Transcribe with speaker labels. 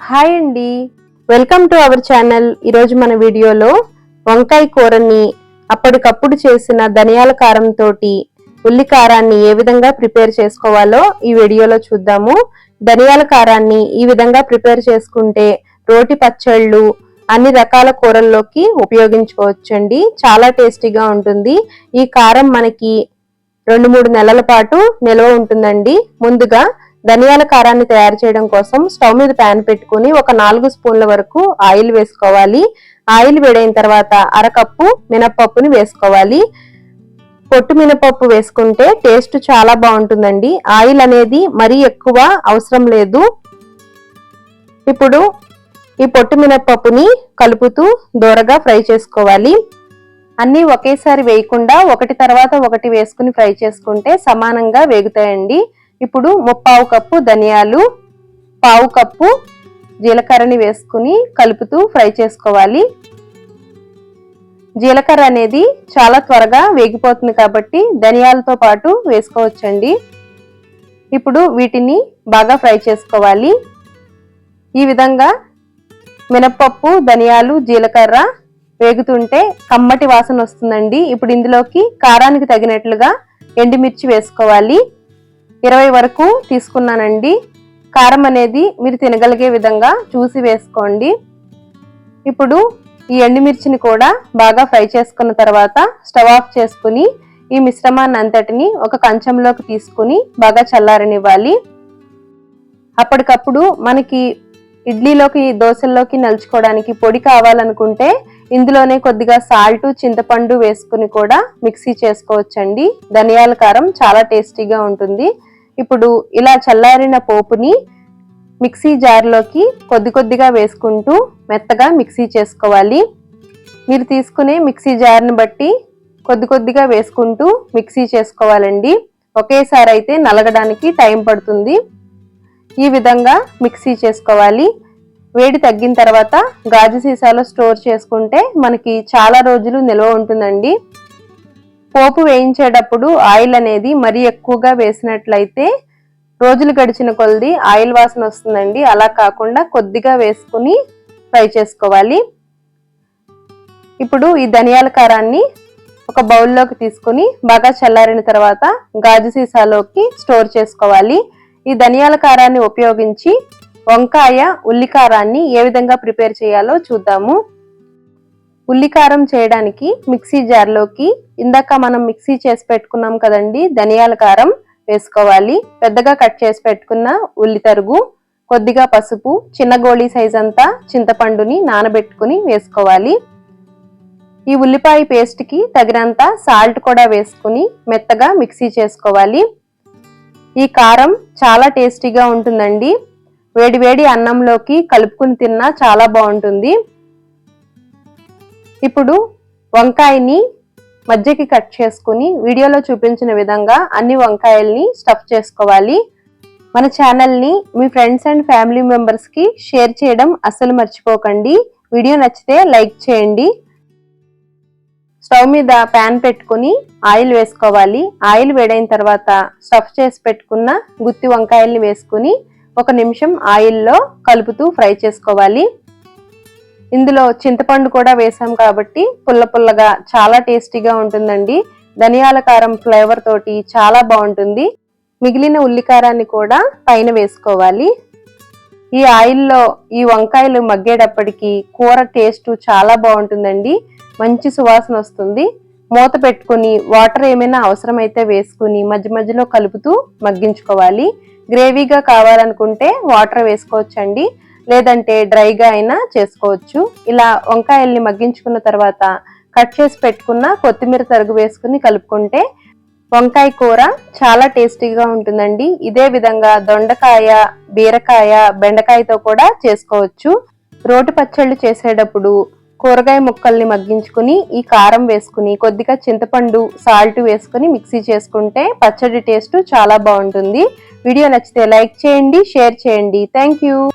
Speaker 1: Hi అండి. Welcome to our channel. ఈరోజు మన వీడియోలో వంకాయ కూరని అప్పటికప్పుడు చేసిన ధనియాల కారంతో ఉల్లి కారాన్ని ఏ విధంగా ప్రిపేర్ చేసుకోవాలో ఈ వీడియోలో చూద్దాము. ధనియాల కారాన్ని ఈ విధంగా ప్రిపేర్ చేసుకుంటే రోటి పచ్చళ్ళు అన్ని రకాల కూరల్లోకి ఉపయోగించుకోవచ్చండి. చాలా టేస్టీగా ఉంటుంది. ఈ కారం మనకి రెండు మూడు నెలల పాటు నిల్వ ఉంటుందండి. ముందుగా ధనియాల కారాన్ని తయారు చేయడం కోసం స్టవ్ మీద ప్యాన్ పెట్టుకుని ఒక నాలుగు స్పూన్ల వరకు ఆయిల్ వేసుకోవాలి. ఆయిల్ వేడైన తర్వాత అరకప్పు మినపప్పుని వేసుకోవాలి. పొట్టు మినపప్పు వేసుకుంటే టేస్ట్ చాలా బాగుంటుందండి. ఆయిల్ అనేది మరీ ఎక్కువ అవసరం లేదు. ఇప్పుడు ఈ పొట్టు మినపప్పుని కలుపుతూ దూరగా ఫ్రై చేసుకోవాలి. అన్నీ ఒకేసారి వేయకుండా ఒకటి తర్వాత ఒకటి వేసుకుని ఫ్రై చేసుకుంటే సమానంగా వేగుతాయండి. ఇప్పుడు ముప్పావు కప్పు ధనియాలు పావు కప్పు జీలకర్రని వేసుకుని కలుపుతూ ఫ్రై చేసుకోవాలి. జీలకర్ర అనేది చాలా త్వరగా వేగిపోతుంది కాబట్టి ధనియాలతో పాటు వేసుకోవచ్చండి. ఇప్పుడు వీటిని బాగా ఫ్రై చేసుకోవాలి. ఈ విధంగా మినప్పప్పు ధనియాలు జీలకర్ర వేగుతుంటే కమ్మటి వాసన వస్తుందండి. ఇప్పుడు ఇందులోకి కారానికి తగినట్లుగా ఎండుమిర్చి వేసుకోవాలి. ఇరవై వరకు తీసుకున్నానండి. కారం అనేది మీరు తినగలిగే విధంగా చూసి వేసుకోండి. ఇప్పుడు ఈ ఎండుమిర్చిని కూడా బాగా ఫ్రై చేసుకున్న తర్వాత స్టవ్ ఆఫ్ చేసుకుని ఈ మిశ్రమాన్ని అంతటిని ఒక కంచంలోకి తీసుకుని బాగా చల్లారనివ్వాలి. అప్పటికప్పుడు మనకి ఇడ్లీలోకి దోశల్లోకి నలుచుకోవడానికి పొడి కావాలనుకుంటే ఇందులోనే కొద్దిగా సాల్ట్ చింతపండు వేసుకుని కూడా మిక్సీ చేసుకోవచ్చండి. ధనియాల కారం చాలా టేస్టీగా ఉంటుంది. ఇప్పుడు ఇలా చల్లారిన పోపుని మిక్సీ జార్లోకి కొద్ది కొద్దిగా వేసుకుంటూ మెత్తగా మిక్సీ చేసుకోవాలి. మీరు తీసుకునే మిక్సీ జార్ని బట్టి కొద్ది కొద్దిగా వేసుకుంటూ మిక్సీ చేసుకోవాలండి. ఒకేసారి అయితే నలగడానికి టైం పడుతుంది. ఈ విధంగా మిక్సీ చేసుకోవాలి. వేడి తగ్గిన తర్వాత గాజు సీసాలో స్టోర్ చేసుకుంటే మనకి చాలా రోజులు నిల్వ ఉంటుందండి. పోపు వేయించేటప్పుడు ఆయిల్ అనేది మరీ ఎక్కువగా వేసినట్లయితే రోజులు గడిచిన కొలది ఆయిల్ వాసన వస్తుందండి. అలా కాకుండా కొద్దిగా వేసుకుని ఫ్రై చేసుకోవాలి. ఇప్పుడు ఈ ధనియాల కారాన్ని ఒక బౌల్లోకి తీసుకుని బాగా చల్లారిన తర్వాత గాజు సీసాలోకి స్టోర్ చేసుకోవాలి. ఈ ధనియాల కారాన్ని ఉపయోగించి వంకాయ ఉల్లికారాన్ని ఏ విధంగా ప్రిపేర్ చేయాలో చూద్దాము. ఉల్లికారం చేయడానికి మిక్సీ జార్లోకి ఇందాక మనం మిక్సీ చేసి పెట్టుకున్నాం కదండి ధనియాల కారం వేసుకోవాలి. పెద్దగా కట్ చేసి పెట్టుకున్న ఉల్లి తరుగు కొద్దిగా పసుపు చిన్న గోళీ సైజ్ అంతా చింతపండుని నానబెట్టుకుని వేసుకోవాలి. ఈ ఉల్లిపాయ పేస్ట్కి తగినంత సాల్ట్ కూడా వేసుకుని మెత్తగా మిక్సీ చేసుకోవాలి. ఈ కారం చాలా టేస్టీగా ఉంటుందండి. వేడివేడి అన్నంలోకి కలుపుకుని తిన్నా చాలా బాగుంటుంది. ఇప్పుడు వంకాయని మధ్యకి కట్ చేసుకుని వీడియోలో చూపించిన విధంగా అన్ని వంకాయల్ని స్టఫ్ చేసుకోవాలి. మన ఛానల్ని మీ ఫ్రెండ్స్ అండ్ ఫ్యామిలీ మెంబర్స్కి షేర్ చేయడం అస్సలు మర్చిపోకండి. వీడియో నచ్చితే లైక్ చేయండి. స్టవ్ మీద ప్యాన్ పెట్టుకుని ఆయిల్ వేసుకోవాలి. ఆయిల్ వేడైన తర్వాత స్టఫ్ చేసి పెట్టుకున్న గుత్తి వంకాయల్ని వేసుకుని ఒక నిమిషం ఆయిల్లో కలుపుతూ ఫ్రై చేసుకోవాలి. ఇందులో చింతపండు కూడా వేసాం కాబట్టి పుల్ల పుల్లగా చాలా టేస్టీగా ఉంటుందండి. ధనియాల కారం ఫ్లేవర్ తోటి చాలా బాగుంటుంది. మిగిలిన ఉల్లికారాన్ని కూడా పైన వేసుకోవాలి. ఈ ఆయిల్లో ఈ వంకాయలు మగ్గేటప్పటికి కూర టేస్ట్ చాలా బాగుంటుందండి. మంచి సువాసన వస్తుంది. మూత పెట్టుకుని వాటర్ ఏమైనా అవసరమైతే వేసుకుని మధ్య మధ్యలో కలుపుతూ మగ్గించుకోవాలి. గ్రేవీగా కావాలనుకుంటే వాటర్ వేసుకోవచ్చండి. లేదంటే డ్రైగా అయినా చేసుకోవచ్చు. ఇలా వంకాయల్ని మగ్గించుకున్న తర్వాత కట్ చేసి పెట్టుకున్న కొత్తిమీర తరుగు వేసుకుని కలుపుకుంటే వంకాయ కూర చాలా టేస్టీగా ఉంటుందండి. ఇదే విధంగా దొండకాయ బీరకాయ బెండకాయతో కూడా చేసుకోవచ్చు. రోటి పచ్చళ్ళు చేసేటప్పుడు కూరగాయ ముక్కల్ని మగ్గించుకుని ఈ కారం వేసుకుని కొద్దిగా చింతపండు సాల్ట్ వేసుకుని మిక్సీ చేసుకుంటే పచ్చడి టేస్ట్ చాలా బాగుంటుంది. వీడియో నచ్చితే లైక్ చేయండి షేర్ చేయండి. Thank you.